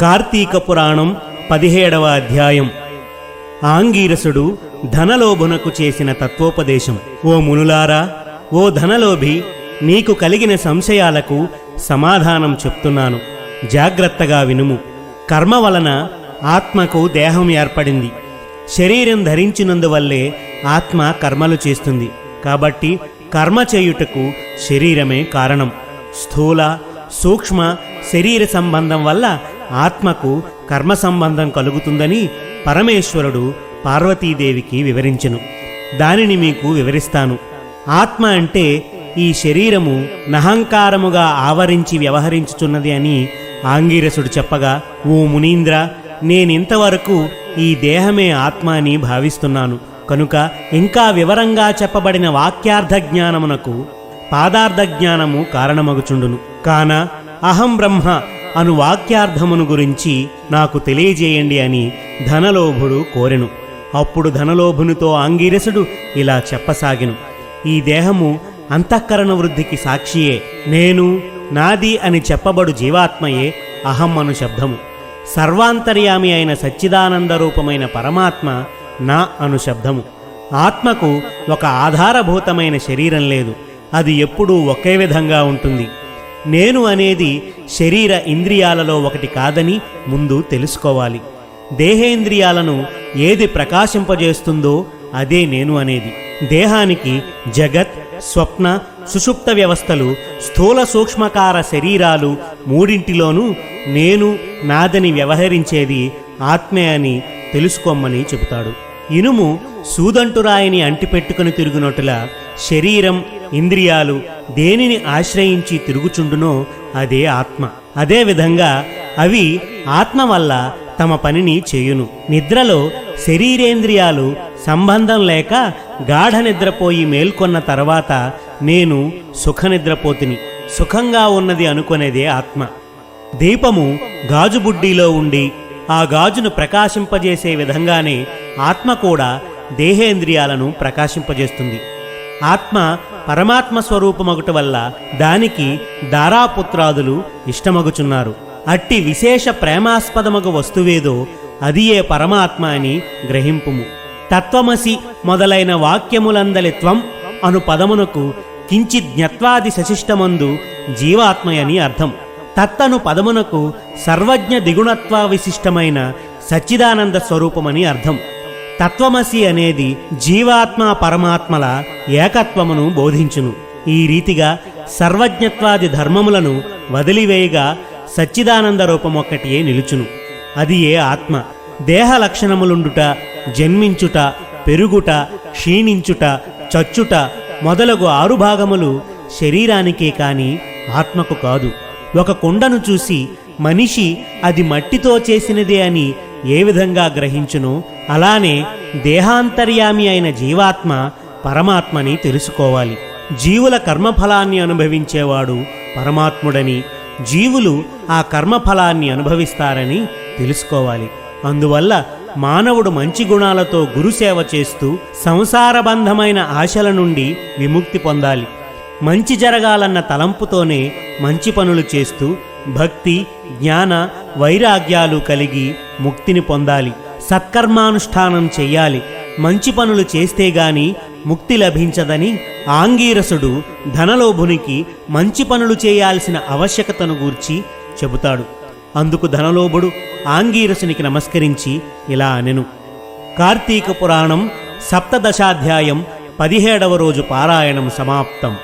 కార్తీక పురాణం పదిహేడవ అధ్యాయం. ఆంగీరసుడు ధనలోభునకు చేసిన తత్వోపదేశం. ఓ మునులారా ఓ ధనలోభి నీకు కలిగిన సంశయాలకు సమాధానం చెప్తున్నాను. జాగ్రత్తగా వినుము. కర్మ వలన ఆత్మకు దేహం ఏర్పడింది. శరీరం ధరించినందువల్లే ఆత్మ కర్మలు చేస్తుంది. కాబట్టి కర్మ చేయుటకు శరీరమే కారణం. స్థూల సూక్ష్మ శరీర సంబంధం వల్ల ఆత్మకు కర్మ సంబంధం కలుగుతుందని పరమేశ్వరుడు పార్వతీదేవికి వివరించెను. దానిని మీకు వివరిస్తాను. ఆత్మ అంటే ఈ శరీరము నహంకారముగా ఆవరించి వ్యవహరించుచున్నది అని ఆంగీరసుడు చెప్పగా ఓ మునీంద్ర నేనింతవరకు ఈ దేహమే ఆత్మ అని భావిస్తున్నాను. కనుక ఇంకా వివరంగా చెప్పబడిన వాక్యార్థ జ్ఞానమునకు పాదార్థ జ్ఞానము కారణమగుచుండును. కాన అహం బ్రహ్మ అను వాక్యార్థమును గురించి నాకు తెలియజేయండి అని ధనలోభుడు కోరెను. అప్పుడు ధనలోభునితో ఆంగిరసుడు ఇలా చెప్పసాగెను. ఈ దేహము అంతఃకరణ వృద్ధికి సాక్షియే నేను నాది అని చెప్పబడు జీవాత్మయే అహం అను శబ్దము. సర్వాంతర్యామి అయిన సచ్చిదానంద రూపమైన పరమాత్మ నా అను శబ్దము. ఆత్మకు ఒక ఆధారభూతమైన శరీరం లేదు. అది ఎప్పుడూ ఒకే విధంగా ఉంటుంది. నేను అనేది శరీర ఇంద్రియాలలో ఒకటి కాదని ముందు తెలుసుకోవాలి. దేహేంద్రియాలను ఏది ప్రకాశింపజేస్తుందో అదే నేను అనేది. దేహానికి జగత్ స్వప్న సుషుప్త వ్యవస్థలు స్థూల సూక్ష్మకార శరీరాలు మూడింటిలోనూ నేను నాదని వ్యవహరించేది ఆత్మే అని తెలుసుకోమని చెబుతాడు. ఇనుము సూదంటురాయిని అంటిపెట్టుకుని తిరుగునట్టులా శరీరం ఇంద్రియాలు దేనిని ఆశ్రయించి తిరుగుచుండునో అదే ఆత్మ. అదేవిధంగా అవి ఆత్మ వల్ల తమ పనిని చేయును. నిద్రలో శరీరేంద్రియాలు సంబంధం లేక గాఢ నిద్రపోయి మేల్కొన్న తర్వాత నేను సుఖనిద్రపోతిని. సుఖంగా ఉన్నది అనుకునేదే ఆత్మ. దీపము గాజు బుడ్డీలో ఉండి ఆ గాజును ప్రకాశింపజేసే విధంగానే ఆత్మ కూడా దేహేంద్రియాలను ప్రకాశింపజేస్తుంది. ఆత్మ పరమాత్మ స్వరూపమగుట వల్ల దానికి దారాపుత్రాదులు ఇష్టమగుచున్నారు. అట్టి విశేష ప్రేమాస్పదమగు వస్తువేదో అది ఏ పరమాత్మ అని గ్రహింపుము. తత్వమసి మొదలైన వాక్యములందలి త్వం అను పదమునకు కించి జ్ఞత్వాది శశిష్టమందు జీవాత్మయని అర్థం. తత్తను పదమునకు సర్వజ్ఞ దిగుణత్వా విశిష్టమైన సచ్చిదానంద స్వరూపమని అర్థం. తత్వమసి అనేది జీవాత్మ పరమాత్మల ఏకత్వమును బోధించును. ఈ రీతిగా సర్వజ్ఞత్వాది ధర్మములను వదిలివేయగా సచ్చిదానంద రూపమొక్కటియే నిలుచును. అది ఏ ఆత్మ? దేహ లక్షణములుండుట జన్మించుట పెరుగుట క్షీణించుట చచ్చుట మొదలగు ఆరు భాగములు శరీరానికే కాని ఆత్మకు కాదు. ఒక కొండను చూసి మనిషి అది మట్టితో చేసినదే అని ఏ విధంగా గ్రహించును? అలానే దేహాంతర్యామి అయిన జీవాత్మ పరమాత్మని తెలుసుకోవాలి. జీవుల కర్మఫలాన్ని అనుభవించేవాడు పరమాత్ముడని జీవులు ఆ కర్మఫలాన్ని అనుభవిస్తారని తెలుసుకోవాలి. అందువల్ల మానవుడు మంచి గుణాలతో గురుసేవ చేస్తూ సంసారబంధమైన ఆశల నుండి విముక్తి పొందాలి. మంచి జరగాలన్న తలంపుతోనే మంచి పనులు చేస్తూ భక్తి జ్ఞాన వైరాగ్యాలు కలిగి ముక్తిని పొందాలి. సత్కర్మానుష్ఠానం చెయ్యాలి. మంచి పనులు చేస్తే గాని ముక్తి లభించదని ఆంగీరసుడు ధనలోభునికి మంచి పనులు చేయాల్సిన ఆవశ్యకతను గూర్చి చెబుతాడు. అందుకు ధనలోభుడు ఆంగీరసునికి నమస్కరించి ఇలా అనెను. కార్తీక పురాణం సప్తదశాధ్యాయం పదిహేడవ రోజు పారాయణం సమాప్తం.